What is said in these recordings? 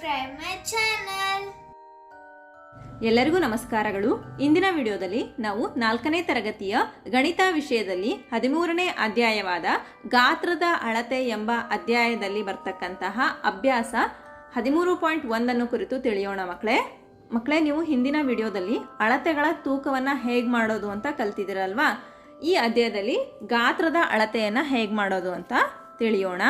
my channel. ಎಲ್ಲರಿಗೂ ನಮಸ್ಕಾರಗಳು. ಇಂದಿನ ವಿಡಿಯೋದಲ್ಲಿ ನಾವು ನಾಲ್ಕನೇ ತರಗತಿಯ ಗಣಿತ ವಿಷಯದಲ್ಲಿ ಹದಿಮೂರನೇ ಅಧ್ಯಾಯವಾದ ಗಾತ್ರದ ಅಳತೆ ಎಂಬ ಅಧ್ಯಾಯದಲ್ಲಿ ಬರ್ತಕ್ಕಂತಹ ಅಭ್ಯಾಸ ಹದಿಮೂರು ಪಾಯಿಂಟ್ ಒಂದನ್ನು ಕುರಿತು ತಿಳಿಯೋಣ ಮಕ್ಕಳೇ. ಮಕ್ಕಳೇ, ನೀವು ಹಿಂದಿನ ವಿಡಿಯೋದಲ್ಲಿ ಅಳತೆಗಳ ತೂಕವನ್ನು ಹೇಗೆ ಮಾಡೋದು ಅಂತ ಕಲ್ತಿದ್ದೀರಲ್ವಾ? ಈ ಅಧ್ಯಾಯದಲ್ಲಿ ಗಾತ್ರದ ಅಳತೆಯನ್ನು ಹೇಗೆ ಮಾಡೋದು ಅಂತ ತಿಳಿಯೋಣ.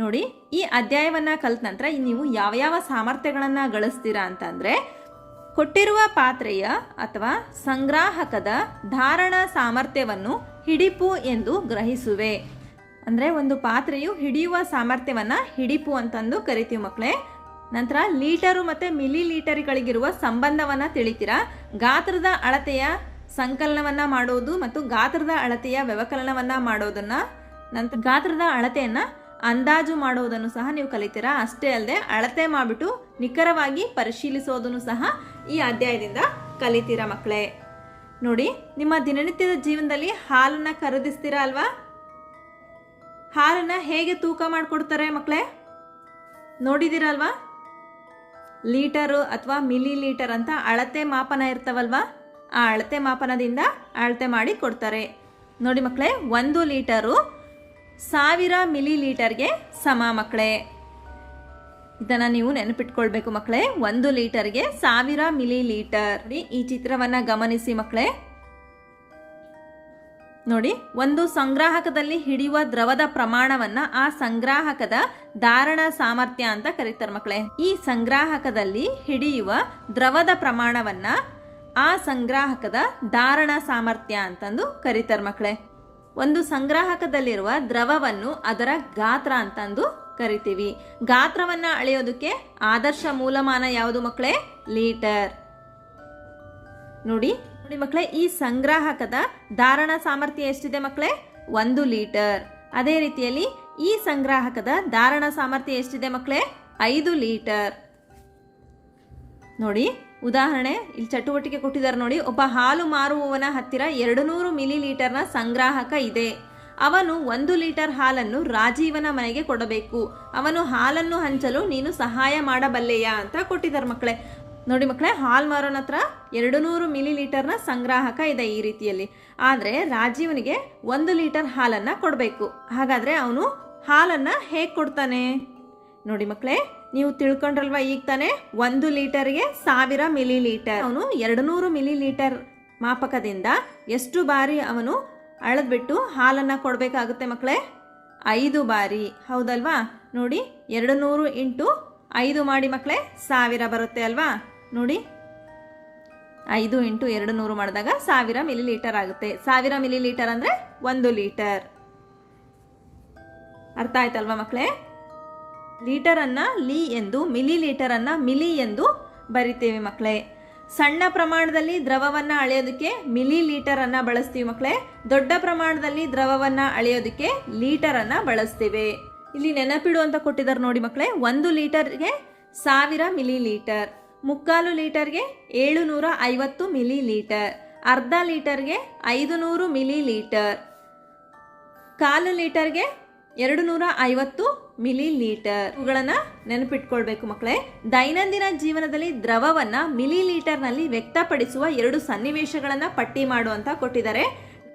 ನೋಡಿ, ಈ ಅಧ್ಯಾಯವನ್ನು ಕಲಿತ ನಂತರ ನೀವು ಯಾವ ಯಾವ ಸಾಮರ್ಥ್ಯಗಳನ್ನು ಗಳಿಸ್ತೀರಾ ಅಂತಂದರೆ, ಕೊಟ್ಟಿರುವ ಪಾತ್ರೆಯ ಅಥವಾ ಸಂಗ್ರಾಹಕದ ಧಾರಣ ಸಾಮರ್ಥ್ಯವನ್ನು ಹಿಡಿಪು ಎಂದು ಗ್ರಹಿಸುವೆ. ಅಂದರೆ ಒಂದು ಪಾತ್ರೆಯು ಹಿಡಿಯುವ ಸಾಮರ್ಥ್ಯವನ್ನು ಹಿಡಿಪು ಅಂತಂದು ಕರಿತೀವಿ ಮಕ್ಕಳೇ ನಂತರ ಲೀಟರು ಮತ್ತು ಮಿಲಿ ಲೀಟರ್ಗಳಿಗಿರುವ ಸಂಬಂಧವನ್ನು ತಿಳಿತೀರಾ? ಗಾತ್ರದ ಅಳತೆಯ ಸಂಕಲನವನ್ನು ಮಾಡೋದು ಮತ್ತು ಗಾತ್ರದ ಅಳತೆಯ ವ್ಯವಕಲನವನ್ನು ಮಾಡೋದನ್ನು, ನಂತರ ಗಾತ್ರದ ಅಳತೆಯನ್ನು ಅಂದಾಜು ಮಾಡುವುದನ್ನು ಸಹ ನೀವು ಕಲಿತೀರಾ? ಅಷ್ಟೇ ಅಲ್ಲದೆ ಅಳತೆ ಮಾಡಿಬಿಟ್ಟು ನಿಖರವಾಗಿ ಪರಿಶೀಲಿಸೋದನ್ನು ಸಹ ಈ ಅಧ್ಯಾಯದಿಂದ ಕಲಿತೀರಾ ಮಕ್ಕಳೇ? ನೋಡಿ, ನಿಮ್ಮ ದಿನನಿತ್ಯದ ಜೀವನದಲ್ಲಿ ಹಾಲನ್ನು ಖರೀದಿಸ್ತೀರಾ ಅಲ್ವಾ? ಹಾಲನ್ನು ಹೇಗೆ ತೂಕ ಮಾಡಿಕೊಡ್ತಾರೆ ಮಕ್ಕಳೇ? ನೋಡಿದ್ದೀರಲ್ವಾ? ಲೀಟರು ಅಥವಾ ಮಿಲಿ ಲೀಟರ್ ಅಂತ ಅಳತೆ ಮಾಪನ ಇರ್ತಾವಲ್ವಾ? ಆ ಅಳತೆ ಮಾಪನದಿಂದ ಅಳತೆ ಮಾಡಿ ಕೊಡ್ತಾರೆ. ನೋಡಿ ಮಕ್ಕಳೇ, ಒಂದು ಲೀಟರು ಸಾವಿರ ಮಿಲಿ ಲೀಟರ್ಗೆ ಸಮ ಮಕ್ಕಳೇ. ಇದನ್ನು ನೀವು ನೆನಪಿಟ್ಕೊಳ್ಬೇಕು ಮಕ್ಕಳೇ, ಒಂದು ಲೀಟರ್ಗೆ ಸಾವಿರ ಮಿಲಿ ಲೀಟರ್ ಈ ಚಿತ್ರವನ್ನು ಗಮನಿಸಿ ಮಕ್ಕಳೇ. ನೋಡಿ, ಒಂದು ಸಂಗ್ರಾಹಕದಲ್ಲಿ ಹಿಡಿಯುವ ದ್ರವದ ಪ್ರಮಾಣವನ್ನ ಆ ಸಂಗ್ರಾಹಕದ ಧಾರಣ ಸಾಮರ್ಥ್ಯ ಅಂತ ಕರೀತಾರೆ ಮಕ್ಕಳೇ. ಈ ಸಂಗ್ರಾಹಕದಲ್ಲಿ ಹಿಡಿಯುವ ದ್ರವದ ಪ್ರಮಾಣವನ್ನ ಆ ಸಂಗ್ರಾಹಕದ ಧಾರಣ ಸಾಮರ್ಥ್ಯ ಅಂತಂದು ಕರೀತಾರೆ ಮಕ್ಕಳೇ. ಒಂದು ಸಂಗ್ರಾಹಕದಲ್ಲಿರುವ ದ್ರವವನ್ನು ಅದರ ಗಾತ್ರ ಅಂತಂದು ಕರಿತೀವಿ. ಗಾತ್ರವನ್ನ ಅಳೆಯೋದಕ್ಕೆ ಆದರ್ಶ ಮೂಲಮಾನ ಯಾವುದು ಮಕ್ಕಳೇ? ಲೀಟರ್. ನೋಡಿ ನೋಡಿ ಮಕ್ಕಳೇ, ಈ ಸಂಗ್ರಾಹಕದ ಧಾರಣ ಸಾಮರ್ಥ್ಯ ಎಷ್ಟಿದೆ ಮಕ್ಕಳೇ? ಒಂದು ಲೀಟರ್. ಅದೇ ರೀತಿಯಲ್ಲಿ ಈ ಸಂಗ್ರಾಹಕದ ಧಾರಣ ಸಾಮರ್ಥ್ಯ ಎಷ್ಟಿದೆ ಮಕ್ಕಳೇ? ಐದು ಲೀಟರ್. ನೋಡಿ ಉದಾಹರಣೆ, ಇಲ್ಲಿ ಚಟುವಟಿಕೆ ಕೊಟ್ಟಿದ್ದಾರೆ ನೋಡಿ. ಒಬ್ಬ ಹಾಲು ಮಾರುವವನ ಹತ್ತಿರ ಎರಡು ನೂರು ಮಿಲಿ ಲೀಟರ್ನ ಸಂಗ್ರಾಹಕ ಇದೆ. ಅವನು ಒಂದು ಲೀಟರ್ ಹಾಲನ್ನು ರಾಜೀವನ ಮನೆಗೆ ಕೊಡಬೇಕು. ಅವನು ಹಾಲನ್ನು ಹಂಚಲು ನೀನು ಸಹಾಯ ಮಾಡಬಲ್ಲೆಯಾ ಅಂತ ಕೊಟ್ಟಿದ್ದಾರೆ ಮಕ್ಕಳೇ. ನೋಡಿ ಮಕ್ಕಳೇ, ಹಾಲ್ ಮಾರೋನ ಹತ್ರ ಎರಡು ನೂರು ಮಿಲಿ ಲೀಟರ್ನ ಸಂಗ್ರಾಹಕ ಇದೆ ಈ ರೀತಿಯಲ್ಲಿ. ಆದರೆ ರಾಜೀವನಿಗೆ ಒಂದು ಲೀಟರ್ ಹಾಲನ್ನು ಕೊಡಬೇಕು. ಹಾಗಾದರೆ ಅವನು ಹಾಲನ್ನು ಹೇಗೆ ಕೊಡ್ತಾನೆ? ನೋಡಿ ಮಕ್ಕಳೇ ನೀವು ತಿಳ್ಕೊಂಡ್ರಲ್ವಾ ಈಗ ತಾನೇ? ಒಂದು ಲೀಟರ್ಗೆ ಸಾವಿರ ಮಿಲಿ ಲೀಟರ್ ಅವನು ಎರಡು ನೂರು ಮಿಲಿ ಲೀಟರ್ ಮಾಪಕದಿಂದ ಎಷ್ಟು ಬಾರಿ ಅವನು ಅಳದ್ಬಿಟ್ಟು ಹಾಲನ್ನು ಕೊಡಬೇಕಾಗುತ್ತೆ ಮಕ್ಕಳೇ? ಐದು ಬಾರಿ. ಹೌದಲ್ವಾ? ನೋಡಿ ಎರಡು ನೂರು ಇಂಟು ಐದು ಮಾಡಿ ಮಕ್ಕಳೇ, ಸಾವಿರ ಬರುತ್ತೆ ಅಲ್ವಾ? ನೋಡಿ, ಐದು ಇಂಟು ಎರಡು ನೂರು ಮಾಡಿದಾಗ ಸಾವಿರ ಮಿಲಿ ಲೀಟರ್ ಆಗುತ್ತೆ. ಸಾವಿರ ಮಿಲಿ ಲೀಟರ್ ಅಂದರೆ ಒಂದು ಲೀಟರ್. ಅರ್ಥ ಆಯ್ತಲ್ವಾ ಮಕ್ಕಳೇ? ಲೀಟರನ್ನು ಲೀ ಎಂದು ಮಿಲಿ ಲೀಟರನ್ನು ಮಿಲಿ ಎಂದು ಬರಿತೀವಿ ಮಕ್ಕಳೇ. ಸಣ್ಣ ಪ್ರಮಾಣದಲ್ಲಿ ದ್ರವವನ್ನು ಅಳೆಯೋದಕ್ಕೆ ಮಿಲಿ ಲೀಟರನ್ನು ಬಳಸ್ತೀವಿ ಮಕ್ಕಳೇ. ದೊಡ್ಡ ಪ್ರಮಾಣದಲ್ಲಿ ದ್ರವವನ್ನು ಅಳೆಯೋದಕ್ಕೆ ಲೀಟರನ್ನು ಬಳಸ್ತೀವಿ. ಇಲ್ಲಿ ನೆನಪಿಡು ಅಂತ ಕೊಟ್ಟಿದ್ದಾರೆ ನೋಡಿ ಮಕ್ಕಳೇ, ಒಂದು ಲೀಟರ್ಗೆ ಸಾವಿರ ಮಿಲಿ ಲೀಟರ್ ಮುಕ್ಕಾಲು ಲೀಟರ್ಗೆ ಏಳು ನೂರ ಐವತ್ತು ಮಿಲಿ ಲೀಟರ್ ಅರ್ಧ ಲೀಟರ್ಗೆ ಐದು ನೂರು ಮಿಲಿ ಲೀಟರ್ ಕಾಲು ಲೀಟರ್ಗೆ ಎರಡು ನೂರ ಐವತ್ತು ಮಿಲಿ ಲೀಟರ್ ಇವುಗಳನ್ನ ನೆನಪಿಟ್ಕೊಳ್ಬೇಕು ಮಕ್ಕಳೇ. ದೈನಂದಿನ ಜೀವನದಲ್ಲಿ ದ್ರವವನ್ನ ಮಿಲಿ ಲೀಟರ್ನಲ್ಲಿ ವ್ಯಕ್ತಪಡಿಸುವ ಎರಡು ಸನ್ನಿವೇಶಗಳನ್ನು ಪಟ್ಟಿ ಮಾಡುವಂತ ಕೊಟ್ಟಿದ್ದಾರೆ.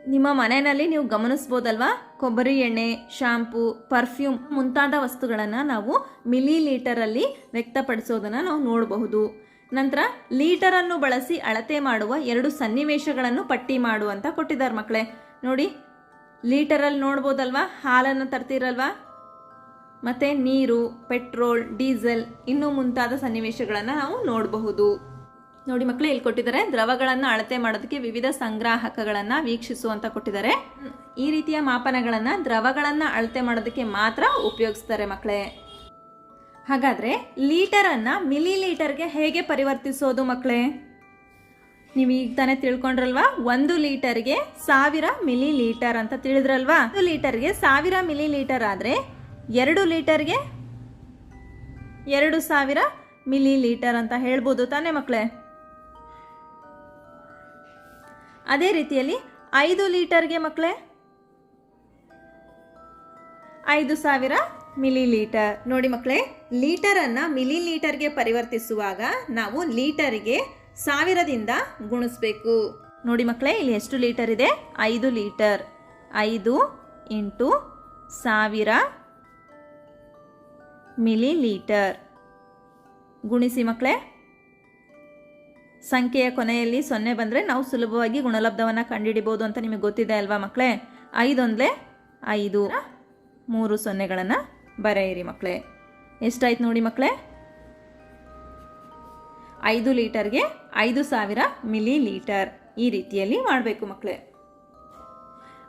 ನಿಮ್ಮ ಮನೆಯಲ್ಲಿ ನೀವು ಗಮನಿಸ್ಬೋದಲ್ವಾ? ಕೊಬ್ಬರಿ ಎಣ್ಣೆ, ಶಾಂಪೂ, ಪರ್ಫ್ಯೂಮ್ ಮುಂತಾದ ವಸ್ತುಗಳನ್ನು ನಾವು ಮಿಲಿ ಲೀಟರಲ್ಲಿ ವ್ಯಕ್ತಪಡಿಸೋದನ್ನು ನಾವು ನೋಡಬಹುದು. ನಂತರ ಲೀಟರನ್ನು ಬಳಸಿ ಅಳತೆ ಮಾಡುವ ಎರಡು ಸನ್ನಿವೇಶಗಳನ್ನು ಪಟ್ಟಿ ಮಾಡುವಂತ ಕೊಟ್ಟಿದ್ದಾರೆ ಮಕ್ಕಳೇ. ನೋಡಿ ಲೀಟರಲ್ಲಿ ನೋಡ್ಬೋದಲ್ವಾ? ಹಾಲನ್ನು ತರ್ತಿರಲ್ವಾ? ಮತ್ತು ನೀರು, ಪೆಟ್ರೋಲ್, ಡೀಸೆಲ್ ಇನ್ನೂ ಮುಂತಾದ ಸನ್ನಿವೇಶಗಳನ್ನು ನಾವು ನೋಡಬಹುದು. ನೋಡಿ ಮಕ್ಕಳು ಇಲ್ಲಿ ಕೊಟ್ಟಿದ್ದಾರೆ ದ್ರವಗಳನ್ನು ಅಳತೆ ಮಾಡೋದಕ್ಕೆ ವಿವಿಧ ಸಂಗ್ರಾಹಕಗಳನ್ನು ವೀಕ್ಷಿಸುವಂತ ಕೊಟ್ಟಿದ್ದಾರೆ. ಈ ರೀತಿಯ ಮಾಪನಗಳನ್ನು ದ್ರವಗಳನ್ನು ಅಳತೆ ಮಾಡೋದಕ್ಕೆ ಮಾತ್ರ ಉಪಯೋಗಿಸ್ತಾರೆ ಮಕ್ಕಳೇ ಹಾಗಾದರೆ ಲೀಟರನ್ನು ಮಿಲಿ ಲೀಟರ್ಗೆ ಹೇಗೆ ಪರಿವರ್ತಿಸೋದು ಮಕ್ಕಳೇ ನೀವು ಈಗ ತಾನೇ ತಿಳ್ಕೊಂಡ್ರಲ್ವಾ, ಒಂದು ಲೀಟರ್ಗೆ ಸಾವಿರ ಮಿಲಿ ಲೀಟರ್ ಅಂತ ತಿಳಿದ್ರಲ್ವಾ? ಒಂದು ಲೀಟರ್ಗೆ ಸಾವಿರ ಮಿಲಿ ಲೀಟರ್ ಆದರೆ ಎರಡು ಲೀಟರ್ಗೆ ಎರಡು ಸಾವಿರ ಮಿಲಿ ಲೀಟರ್ ಅಂತ ಹೇಳ್ಬೋದು ತಾನೇ ಮಕ್ಕಳೇ? ಅದೇ ರೀತಿಯಲ್ಲಿ ಐದು ಲೀಟರ್ಗೆ ಮಕ್ಕಳೇ? ಐದು ಸಾವಿರ ಮಿಲಿ ಲೀಟರ್ ನೋಡಿ ಮಕ್ಕಳೇ, ಲೀಟರನ್ನು ಮಿಲಿ ಲೀಟರ್ಗೆ ಪರಿವರ್ತಿಸುವಾಗ ನಾವು ಲೀಟರ್ಗೆ ಸಾವಿರದಿಂದ ಗುಣಿಸ್ಬೇಕು. ನೋಡಿ ಮಕ್ಕಳೇ, ಇಲ್ಲಿ ಎಷ್ಟು ಲೀಟರ್ ಇದೆ? ಐದು ಲೀಟರ್. ಐದು ಇಂಟು ಸಾವಿರ ಮಿಲಿ ಲೀಟರ್ ಗುಣಿಸಿ ಮಕ್ಕಳೇ ಸಂಖ್ಯೆಯ ಕೊನೆಯಲ್ಲಿ ಸೊನ್ನೆ ಬಂದರೆ ನಾವು ಸುಲಭವಾಗಿ ಗುಣಲಬ್ಧವನ್ನು ಕಂಡುಹಿಡಿಬೋದು ಅಂತ ನಿಮಗೆ ಗೊತ್ತಿದೆ ಅಲ್ವಾ ಮಕ್ಕಳೇ ಐದೊಂದಲೇ ಐದು. ಮೂರು ಸೊನ್ನೆಗಳನ್ನು ಬರೆಯಿರಿ ಮಕ್ಕಳೇ ಎಷ್ಟಾಯ್ತು ನೋಡಿ ಮಕ್ಕಳೇ ಐದು ಲೀಟರ್ಗೆ ಐದು ಸಾವಿರ ಮಿಲಿ ಲೀಟರ್ ಈ ರೀತಿಯಲ್ಲಿ ಮಾಡಬೇಕು ಮಕ್ಕಳೇ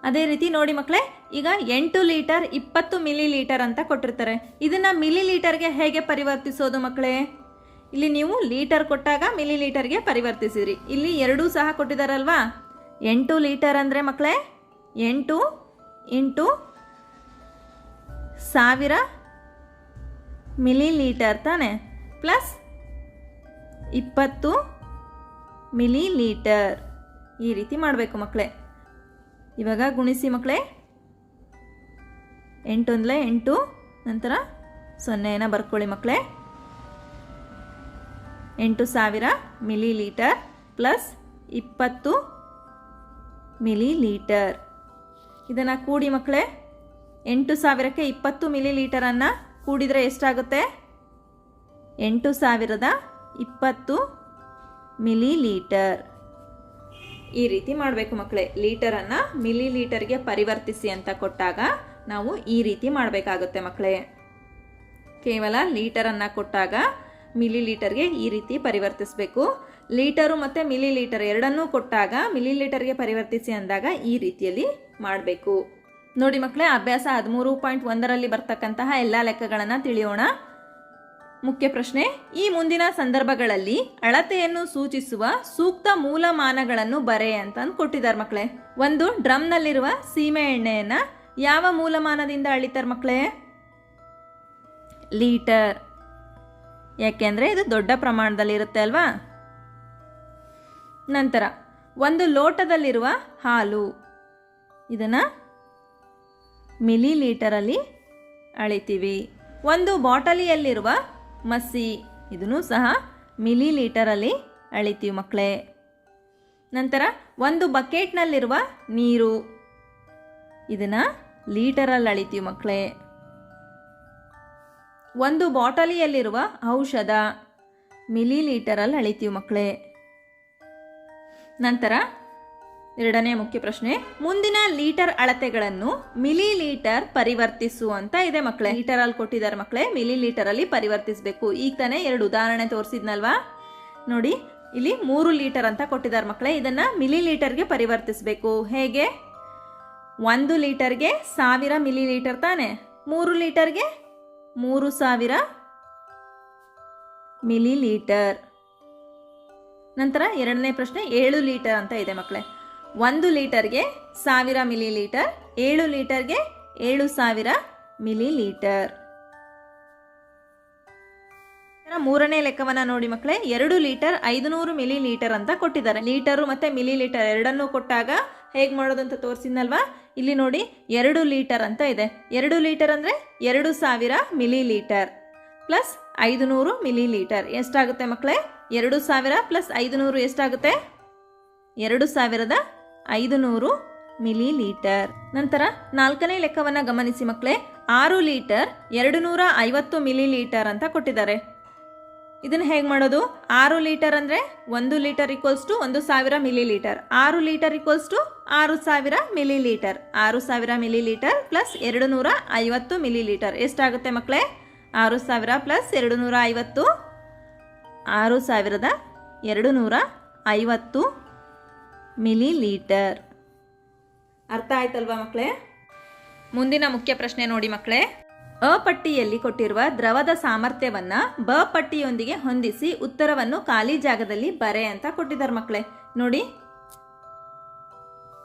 ಅದೇ ರೀತಿ ನೋಡಿ ಮಕ್ಕಳೇ, ಈಗ ಎಂಟು ಲೀಟರ್ ಇಪ್ಪತ್ತು ಮಿಲಿ ಲೀಟರ್ ಅಂತ ಕೊಟ್ಟಿರ್ತಾರೆ. ಇದನ್ನು ಮಿಲಿ ಲೀಟರ್ಗೆ ಹೇಗೆ ಪರಿವರ್ತಿಸೋದು ಮಕ್ಕಳೇ? ಇಲ್ಲಿ ನೀವು ಲೀಟರ್ ಕೊಟ್ಟಾಗ ಮಿಲಿ ಲೀಟರ್ಗೆ ಪರಿವರ್ತಿಸಿರಿ ಇಲ್ಲಿ ಎರಡೂ ಸಹ ಕೊಟ್ಟಿದ್ದಾರಲ್ವಾ ಎಂಟು ಲೀಟರ್ ಅಂದರೆ ಮಕ್ಕಳೇ, ಎಂಟು ಇಂಟು ಸಾವಿರ ಮಿಲಿ ಲೀಟರ್ ತಾನೆ? ಪ್ಲಸ್ ಇಪ್ಪತ್ತು ಮಿಲಿ ಲೀಟರ್ ಈ ರೀತಿ ಮಾಡಬೇಕು ಮಕ್ಕಳೇ. ಇವಾಗ ಗುಣಿಸಿ ಮಕ್ಕಳೇ ಎಂಟು ಅಂದರೆ ಎಂಟು, ನಂತರ ಸೊನ್ನೆಯನ್ನು ಬರ್ಕೊಳ್ಳಿ ಮಕ್ಕಳೇ ಎಂಟು ಸಾವಿರ ಮಿಲಿ ಲೀಟರ್ ಪ್ಲಸ್ ಇಪ್ಪತ್ತು ಮಿಲಿ ಲೀಟರ್ ಇದನ್ನು ಕೂಡಿ ಮಕ್ಕಳೇ ಎಂಟು ಸಾವಿರಕ್ಕೆ ಇಪ್ಪತ್ತು ಮಿಲಿ ಲೀಟರನ್ನು ಕೂಡಿದರೆ ಎಷ್ಟಾಗುತ್ತೆ? ಎಂಟು ಸಾವಿರದ ಇಪ್ಪತ್ತು ಮಿಲಿ ಲೀಟರ್ ಈ ರೀತಿ ಮಾಡಬೇಕು ಮಕ್ಕಳೇ. ಲೀಟರನ್ನು ಮಿಲಿ ಲೀಟರ್ಗೆ ಪರಿವರ್ತಿಸಿ ಅಂತ ಕೊಟ್ಟಾಗ ನಾವು ಈ ರೀತಿ ಮಾಡಬೇಕಾಗುತ್ತೆ ಮಕ್ಕಳೇ. ಕೇವಲ ಲೀಟರನ್ನು ಕೊಟ್ಟಾಗ ಮಿಲಿ ಲೀಟರ್ಗೆ ಈ ರೀತಿ ಪರಿವರ್ತಿಸಬೇಕು. ಲೀಟರು ಮತ್ತು ಮಿಲಿ ಲೀಟರ್ ಎರಡನ್ನೂ ಕೊಟ್ಟಾಗ ಮಿಲಿ ಲೀಟರ್ಗೆ ಪರಿವರ್ತಿಸಿ ಅಂದಾಗ ಈ ರೀತಿಯಲ್ಲಿ ಮಾಡಬೇಕು. ನೋಡಿ ಮಕ್ಕಳೇ, ಅಭ್ಯಾಸ ಹದಿಮೂರು ಪಾಯಿಂಟ್ ಒಂದರಲ್ಲಿ ಬರ್ತಕ್ಕಂತಹ ಎಲ್ಲ ಲೆಕ್ಕಗಳನ್ನು ತಿಳಿಯೋಣ. ಮುಖ್ಯ ಪ್ರಶ್ನೆ, ಈ ಮುಂದಿನ ಸಂದರ್ಭಗಳಲ್ಲಿ ಅಳತೆಯನ್ನು ಸೂಚಿಸುವ ಸೂಕ್ತ ಮೂಲಮಾನಗಳನ್ನು ಬರೆ ಅಂತ ಕೊಟ್ಟಿದ್ದಾರೆ ಮಕ್ಕಳೇ ಒಂದು, ಡ್ರಮ್ನಲ್ಲಿರುವ ಸೀಮೆ ಎಣ್ಣೆಯನ್ನು ಯಾವ ಮೂಲಮಾನದಿಂದ ಅಳಿತಾರೆ ಮಕ್ಕಳೇ ಲೀಟರ್. ಯಾಕೆಂದರೆ ಇದು ದೊಡ್ಡ ಪ್ರಮಾಣದಲ್ಲಿ ಇರುತ್ತೆ ಅಲ್ವಾ? ನಂತರ, ಒಂದು ಲೋಟದಲ್ಲಿರುವ ಹಾಲು. ಇದನ್ನು ಮಿಲಿ ಲೀಟರಲ್ಲಿ ಅಳಿತೀವಿ. ಒಂದು ಬಾಟಲಿಯಲ್ಲಿರುವ ಮಸಿ. ಇದನ್ನು ಸಹ ಮಿಲಿ ಲೀಟರಲ್ಲಿ ಅಳಿತೀವಿ ಮಕ್ಕಳೇ ನಂತರ ಒಂದು ಬಕೆಟ್ನಲ್ಲಿರುವ ನೀರು. ಇದನ್ನು ಲೀಟರಲ್ಲಿ ಅಳಿತೀವಿ ಮಕ್ಕಳೇ ಒಂದು ಬಾಟಲಿಯಲ್ಲಿರುವ ಔಷಧ. ಮಿಲಿ ಲೀಟರಲ್ಲಿ ಅಳಿತೀವಿ ಮಕ್ಕಳೇ ನಂತರ ಎರಡನೇ ಮುಖ್ಯ ಪ್ರಶ್ನೆ, ಮುಂದಿನ ಲೀಟರ್ ಅಳತೆಗಳನ್ನು ಮಿಲಿ ಲೀಟರ್ ಪರಿವರ್ತಿಸು ಅಂತ ಇದೆ ಮಕ್ಕಳೇ ಲೀಟರ್ ಅಲ್ಲಿ ಕೊಟ್ಟಿದ್ದಾರೆ ಮಕ್ಕಳೇ ಮಿಲಿ ಲೀಟರ್ ಅಲ್ಲಿ ಪರಿವರ್ತಿಸಬೇಕು. ಈಗ ತಾನೇ ಎರಡು ಉದಾಹರಣೆ ತೋರಿಸಿದ್ನಲ್ವಾ? ನೋಡಿ, ಇಲ್ಲಿ ಮೂರು ಲೀಟರ್ ಅಂತ ಕೊಟ್ಟಿದ್ದಾರೆ ಮಕ್ಕಳೇ ಇದನ್ನ ಮಿಲಿ ಲೀಟರ್ಗೆ ಪರಿವರ್ತಿಸಬೇಕು. ಹೇಗೆ? ಒಂದು ಲೀಟರ್ಗೆ ಸಾವಿರ ಮಿಲಿ ಲೀಟರ್ ತಾನೆ. ಮೂರು ಲೀಟರ್ಗೆ ಮೂರು ಸಾವಿರ ಮಿಲಿ ಲೀಟರ್ ನಂತರ ಎರಡನೇ ಪ್ರಶ್ನೆ, ಏಳು ಲೀಟರ್ ಅಂತ ಇದೆ ಮಕ್ಕಳೇ ಒಂದು ಲೀಟರ್ಗೆ ಸಾವಿರ ಮಿಲಿ ಲೀಟರ್ ಏಳು ಲೀಟರ್ಗೆ ಏಳು ಸಾವಿರ ಮಿಲಿ ಲೀಟರ್ ಮೂರನೇ ಲೆಕ್ಕವನ್ನ ನೋಡಿ ಮಕ್ಕಳೇ, ಎರಡು ಲೀಟರ್ ಐದುನೂರು ಮಿಲಿ ಲೀಟರ್ ಅಂತ ಕೊಟ್ಟಿದ್ದಾರೆ. ಲೀಟರು ಮತ್ತೆ ಮಿಲಿ ಲೀಟರ್ ಎರಡನ್ನೂ ಕೊಟ್ಟಾಗ ಹೇಗೆ ಮಾಡೋದು ಅಂತ ತೋರಿಸಿದ್ನಲ್ವಾ? ಇಲ್ಲಿ ನೋಡಿ, ಎರಡು ಲೀಟರ್ ಅಂತ ಇದೆ. ಎರಡು ಲೀಟರ್ ಅಂದರೆ ಎರಡು ಸಾವಿರ ಮಿಲಿ ಲೀಟರ್ ಪ್ಲಸ್ ಐದುನೂರು ಮಿಲಿ ಲೀಟರ್ ಎಷ್ಟಾಗುತ್ತೆ ಮಕ್ಕಳೇ? ಎರಡು ಸಾವಿರ ಪ್ಲಸ್ ಐದುನೂರು ಎಷ್ಟಾಗುತ್ತೆ? ಎರಡು ಸಾವಿರದ ಐದುನೂರು ಮಿಲಿ ಲೀಟರ್ ನಂತರ ನಾಲ್ಕನೇ ಲೆಕ್ಕವನ್ನು ಗಮನಿಸಿ ಮಕ್ಕಳೇ ಆರು ಲೀಟರ್ ಎರಡು ನೂರ ಐವತ್ತು ಮಿಲಿ ಲೀಟರ್ ಅಂತ ಕೊಟ್ಟಿದ್ದಾರೆ. ಇದನ್ನು ಹೇಗೆ ಮಾಡೋದು? ಆರು ಲೀಟರ್ ಅಂದರೆ ಒಂದು ಲೀಟರ್ ಈಕ್ವಲ್ಸ್ ಟು ಒಂದು ಸಾವಿರ ಮಿಲಿ ಲೀಟರ್ ಆರು ಲೀಟರ್ ಈಕ್ವಲ್ಸ್ ಟು ಆರು ಸಾವಿರ ಮಿಲಿ ಲೀಟರ್ ಆರು ಸಾವಿರ ಮಿಲಿ ಲೀಟರ್ ಪ್ಲಸ್ ಎರಡು ನೂರ ಐವತ್ತು ಮಿಲಿ ಲೀಟರ್ ಎಷ್ಟಾಗುತ್ತೆ ಮಕ್ಕಳೇ ಆರು ಸಾವಿರ ಪ್ಲಸ್ ಎರಡು ನೂರ ಐವತ್ತು. ಆರು ಸಾವಿರದ ಎರಡು ನೂರ ಐವತ್ತು ಮಿಲಿ ಲೀಟರ್ ಅರ್ಥ ಆಯ್ತಲ್ವಾ ಮಕ್ಕಳೇ ಮುಂದಿನ ಮುಖ್ಯ ಪ್ರಶ್ನೆ ನೋಡಿ ಮಕ್ಕಳೇ ಅ ಪಟ್ಟಿಯಲ್ಲಿ ಕೊಟ್ಟಿರುವ ದ್ರವದ ಸಾಮರ್ಥ್ಯವನ್ನು ಬ ಪಟ್ಟಿಯೊಂದಿಗೆ ಹೊಂದಿಸಿ ಉತ್ತರವನ್ನು ಖಾಲಿ ಜಾಗದಲ್ಲಿ ಬರೆ ಅಂತ ಕೊಟ್ಟಿದ್ದಾರೆ ಮಕ್ಕಳೇ ನೋಡಿ.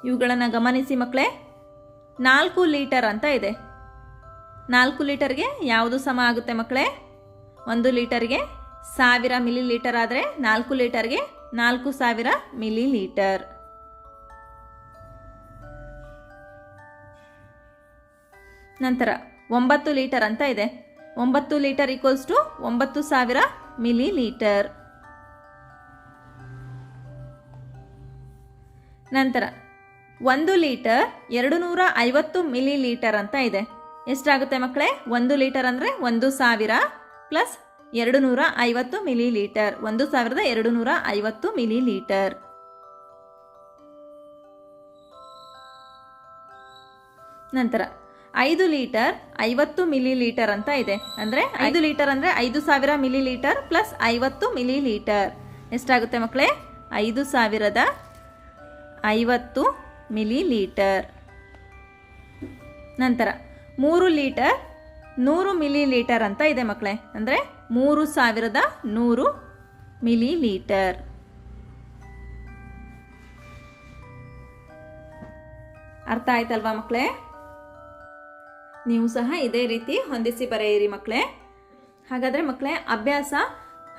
ಇವುಗಳನ್ನು ಗಮನಿಸಿ ಮಕ್ಕಳೇ ನಾಲ್ಕು ಲೀಟರ್ ಅಂತ ಇದೆ. ನಾಲ್ಕು ಲೀಟರ್ಗೆ ಯಾವುದು ಸಮ ಆಗುತ್ತೆ ಮಕ್ಕಳೇ ಒಂದು ಲೀಟರ್ಗೆ ಸಾವಿರ ಮಿಲಿ ಲೀಟರ್ ಆದರೆ ನಾಲ್ಕು ಲೀಟರ್ಗೆ ನಾಲ್ಕು ಸಾವಿರ ಮಿಲಿ ಲೀಟರ್ ನಂತರ ಒಂಬತ್ತು ಲೀಟರ್ ಅಂತ ಇದೆ. ಒಂಬತ್ತು ಲೀಟರ್ ಈಕ್ವಲ್ಸ್ ಟು ಒಂಬತ್ತು ಸಾವಿರ ಮಿಲಿ ಲೀಟರ್ ನಂತರ ಒಂದು ಲೀಟರ್ ಎರಡು ನೂರ ಐವತ್ತು ಮಿಲಿ ಲೀಟರ್ ಅಂತ ಇದೆ. ಎಷ್ಟಾಗುತ್ತೆ ಮಕ್ಕಳೇ? ಒಂದು ಲೀಟರ್ ಅಂದರೆ ಒಂದು ಸಾವಿರ ಪ್ಲಸ್ ಎರಡು ನೂರ ಐವತ್ತು ಮಿಲಿ ಲೀಟರ್ ಒಂದು ಸಾವಿರದ ಎರಡು ನೂರ ಐವತ್ತು ಮಿಲಿ ಲೀಟರ್ ನಂತರ ಐದು ಲೀಟರ್ ಐವತ್ತು ಮಿಲಿ ಲೀಟರ್ ಅಂತ ಇದೆ. ಅಂದರೆ ಐದು ಲೀಟರ್ ಅಂದರೆ ಐದು ಸಾವಿರ ಮಿಲಿ ಲೀಟರ್ ಪ್ಲಸ್ ಐವತ್ತು ಮಿಲಿ ಲೀಟರ್ ಎಷ್ಟಾಗುತ್ತೆ ಮಕ್ಕಳೇ ಐದು ಸಾವಿರದ ಐವತ್ತು ಮಿಲಿ ಲೀಟರ್ ನಂತರ ಮೂರು ಲೀಟರ್ ನೂರು ಮಿಲಿ ಲೀಟರ್ ಅಂತ ಇದೆ ಮಕ್ಕಳೇ ಅಂದರೆ ಮೂರು ಸಾವಿರದ ನೂರು ಮಿಲಿ ಲೀಟರ್ ಅರ್ಥ ಆಯ್ತಲ್ವಾ ಮಕ್ಕಳೇ ನೀವು ಸಹ ಇದೇ ರೀತಿ ಹೊಂದಿಸಿ ಬರೆಯಿರಿ ಮಕ್ಕಳೇ. ಹಾಗಾದರೆ ಮಕ್ಕಳೇ, ಅಭ್ಯಾಸ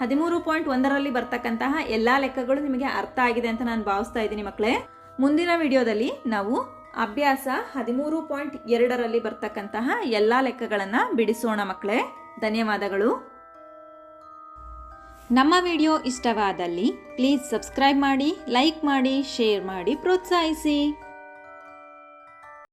ಹದಿಮೂರು ಪಾಯಿಂಟ್ ಒಂದರಲ್ಲಿ ಬರ್ತಕ್ಕಂತಹ ಎಲ್ಲ ಲೆಕ್ಕಗಳು ನಿಮಗೆ ಅರ್ಥ ಆಗಿದೆ ಅಂತ ನಾನು ಭಾವಿಸ್ತಾ ಇದ್ದೀನಿ ಮಕ್ಕಳೇ. ಮುಂದಿನ ವಿಡಿಯೋದಲ್ಲಿ ನಾವು ಅಭ್ಯಾಸ ಹದಿಮೂರು ಪಾಯಿಂಟ್ ಎರಡರಲ್ಲಿ ಬರ್ತಕ್ಕಂತಹ ಎಲ್ಲ ಲೆಕ್ಕಗಳನ್ನು ಬಿಡಿಸೋಣ ಮಕ್ಕಳೇ. ಧನ್ಯವಾದಗಳು. ನಮ್ಮ ವಿಡಿಯೋ ಇಷ್ಟವಾದಲ್ಲಿ ಪ್ಲೀಸ್ ಸಬ್ಸ್ಕ್ರೈಬ್ ಮಾಡಿ, ಲೈಕ್ ಮಾಡಿ, ಶೇರ್ ಮಾಡಿ, ಪ್ರೋತ್ಸಾಹಿಸಿ.